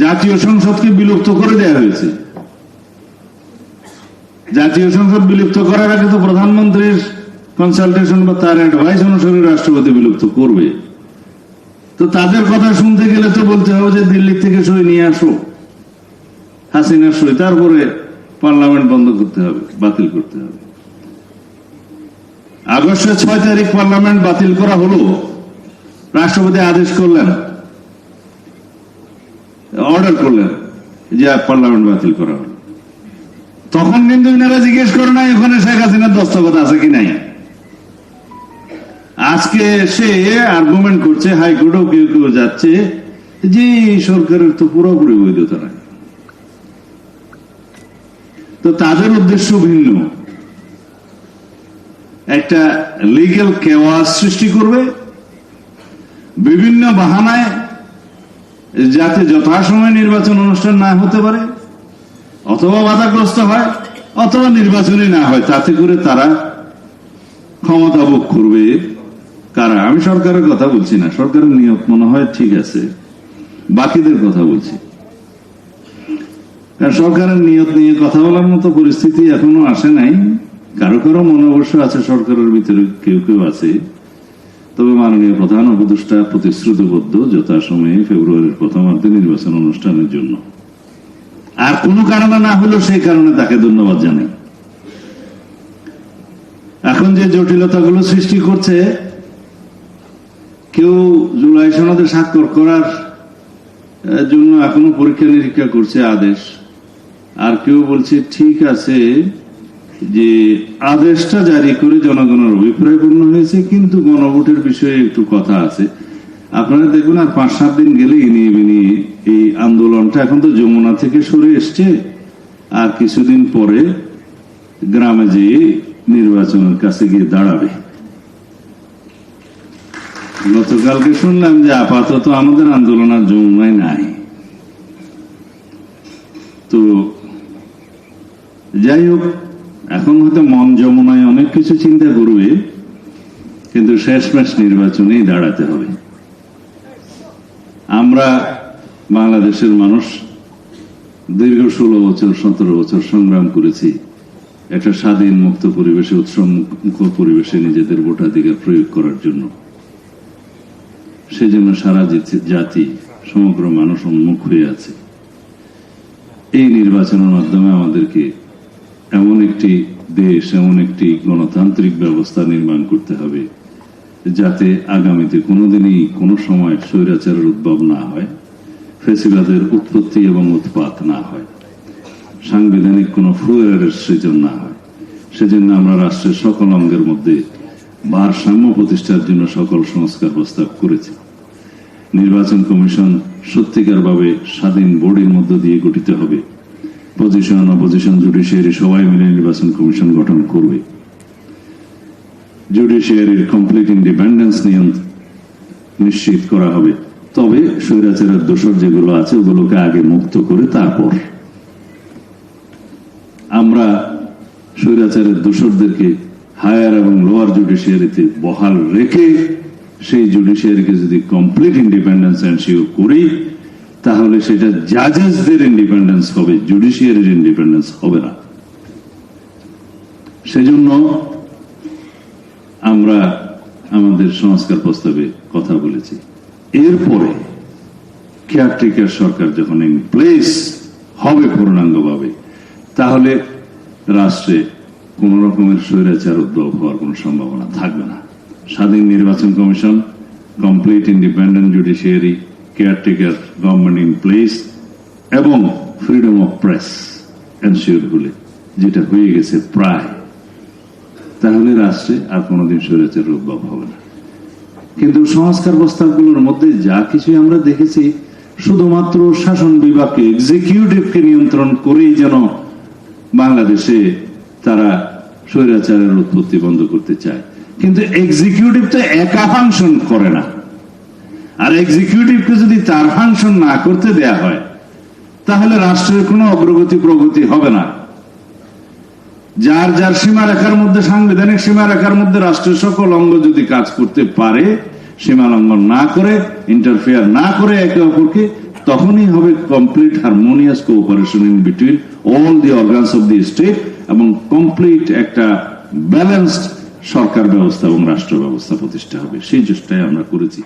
জাতীয় সংসদকে বিলুপ্ত করে দেওয়া হয়েছে। জাতীয় সংসদ বিলুপ্ত করার আগে তো প্রধানমন্ত্রীর কনসালটেশন বা তার অ্যাডভাইস অনুসারে রাষ্ট্রপতি বিলুপ্ত করবে। তো তাদের কথা শুনতে গেলে তো বলতে হবে যে দিল্লি থেকে সই নিয়ে আসো। হাসিনার সই, তারপরে পার্লামেন্ট বন্ধ করতে হবে, বাতিল করতে হবে। আগস্টের ছয় তারিখ পার্লামেন্ট বাতিল করা হলো। রাষ্ট্রপতি আদেশ করলেন অর্ডার করলেন যে পার্লামেন্ট বাতিল করা তখন কিন্তু এনারা জিজ্ঞেস করে নাই, ওখানে শেখ হাসিনার দস্তখত আছে কি নাই? আজকে সে আর্গুমেন্ট করছে হাইকোর্টেও কেউ কেউ যাচ্ছে। যে সরকারের তো পুরোপুরি বৈধতা নাই। তো তাদের উদ্দেশ্য ভিন্ন। একটা লিগ্যাল কেওয়াস সৃষ্টি করবে, বিভিন্ন বাহানায় যাতে যথাসময়ে নির্বাচন অনুষ্ঠান না হতে পারে, অথবা বাধাগ্রস্ত হয়, অথবা নির্বাচনই না হয়, তাতে করে তারা ক্ষমতা ভোগ করবে। কারা? আমি সরকারের কথা বলছি না। সরকারের নিয়ত মনে হয় ঠিক আছে। বাকিদের কথা বলছি। সরকারের নিয়ত নিয়ে কথা বলার মতো পরিস্থিতি এখনও আসে নাই। কারও কারও মনে অবশ্য আছে সরকারের ভিতরে, কেউ কেউ আছে। তবে মাননীয় প্রধান উপদেষ্টা প্রতিশ্রুতিবদ্ধ যথাসময়ে ফেব্রুয়ারির প্রথমার্ধে নির্বাচন অনুষ্ঠানের জন্য। আর কোনো কারণে না হলেও সেই কারণে তাকে ধন্যবাদ জানাই। এখন যে জটিলতাগুলো সৃষ্টি করছে, কেউ জুলাই সনদে স্বাক্ষর করার জন্য এখনও পরীক্ষা নিরীক্ষা করছে আদেশ। আর কেউ বলছে, ঠিক আছে যে আদেশটা জারি করে জনগণের অভিপ্রায় পূর্ণ হয়েছে, কিন্তু গণভোটের বিষয়ে একটু কথা আছে। আপনারা দেখুন, আর পাঁচ, সাত দিন গেলে ইনিয়ে বিনিয়ে এই আন্দোলনটা এখন তো যমুনা থেকে সরে এসছে। আর কিছুদিন পরে গ্রামে যেয়ে নির্বাচনের কাছে গিয়ে দাঁড়াবে। গতকালকে শুনলাম যে আপাতত আমাদের আন্দোলন আর যমুনায় নাই। তো যাই হোক এখন হয়তো মন যমুনায় অনেক কিছু চিন্তা করবে, কিন্তু শেষমেশ নির্বাচনেই দাঁড়াতে হবে। আমরা বাংলাদেশের মানুষ দীর্ঘ ষোলো বছর, সতেরো বছর সংগ্রাম করেছি, একটা স্বাধীন মুক্ত পরিবেশে উৎসমুখ পরিবেশে নিজেদের ভোটাধিকার প্রয়োগ করার জন্য। সেজন্য সারা জাতি, সমগ্র মানুষ উন্মুখ হয়ে আছে। এই নির্বাচনের মাধ্যমে আমাদেরকে এমন একটি দেশ, এমন একটি গণতান্ত্রিক ব্যবস্থা নির্মাণ করতে হবে যাতে আগামীতে কোনোদিনই কোনো সময় স্বৈরাচারের উদ্ভব না হয়, ফেসিবাদের উৎপত্তি এবং উৎপাত না হয়, সাংবিধানিক কোনো ফুয়ারের সৃজন না হয়। সেজন্য আমরা রাষ্ট্রের সকল অঙ্গের মধ্যে ভারসাম্য প্রতিষ্ঠার জন্য সকল সংস্কার প্রস্তাব করেছি। নির্বাচন কমিশন সত্যিকারভাবে স্বাধীন বোর্ডের মধ্য দিয়ে গঠিত হবে। পজিশন অপোজিশন জুডিশিয়ারি সবাই মিলে নির্বাচন কমিশন গঠন করবে। জুডিশিয়ারির কমপ্লিট ইন্ডিপেন্ডেন্স নিয়ম নিশ্চিত করা হবে। তবে স্বৈরাচারের দোষর যেগুলো আছে, ওগুলোকে আগে মুক্ত করে তারপর। আমরা স্বৈরাচারের দোষরদেরকে হায়ার এবং লোয়ার জুডিশিয়ারিতে বহাল রেখে সেই জুডিশিয়ারিকে যদি কমপ্লিট ইন্ডিপেন্ডেন্স এনশিওর করি তাহলে সেটা জাজেসদের ইন্ডিপেন্ডেন্স হবে জুডিশিয়ারির ইন্ডিপেন্ডেন্স হবে না। সেজন্য আমরা আমাদের সংস্কার প্রস্তাবে কথা বলেছি। এরপরে কেয়ারটেকার সরকার যখন ইন প্লেস হবে পূর্ণাঙ্গভাবে, তাহলে রাষ্ট্রে কোন রকমের স্বৈরাচার উদ্ভব হওয়ার কোন সম্ভাবনা থাকবে না। স্বাধীন নির্বাচন commission complete independent judiciary caretaker government in place এবং ফ্রিডম অফ প্রেস এনশিওর হলে যেটা হয়ে গেছে প্রায়। তাহলে রাষ্ট্রে আর কোনোদিন স্বৈরাচার উদ্ভব হবে না। কিন্তু সংস্কার প্রস্তাবগুলোর মধ্যে যা কিছু আমরা দেখেছি, শুধুমাত্র শাসন বিভাগকে এক্সিকিউটিভকে নিয়ন্ত্রণ করেই যেন বাংলাদেশে তারা স্বৈরাচারের উৎপত্তি বন্ধ করতে চায়। কিন্তু এক্সিকিউটিভ তো একা ফাংশন করে না। আর এক্সিকিউটিভকে যদি তার ফাংশন না করতে দেয়া হয়, তাহলে রাষ্ট্রের কোনো অগ্রগতি প্রগতি হবে না। যার যার সীমারেখার মধ্যে, সাংবিধানিক সীমারেখার মধ্যে রাষ্ট্রের সকল অঙ্গ যদি কাজ করতে পারে, সীমা লঙ্ঘন না করে ইন্টারফেয়ার না করে একে অপরকে, তখনই হবে complete harmonious cooperation in between all the organs of the state এবং কমপ্লিট একটা ব্যালেন্সড সরকার ব্যবস্থা এবং রাষ্ট্র ব্যবস্থা প্রতিষ্ঠা হবে। সেই চেষ্টাই আমরা করেছি।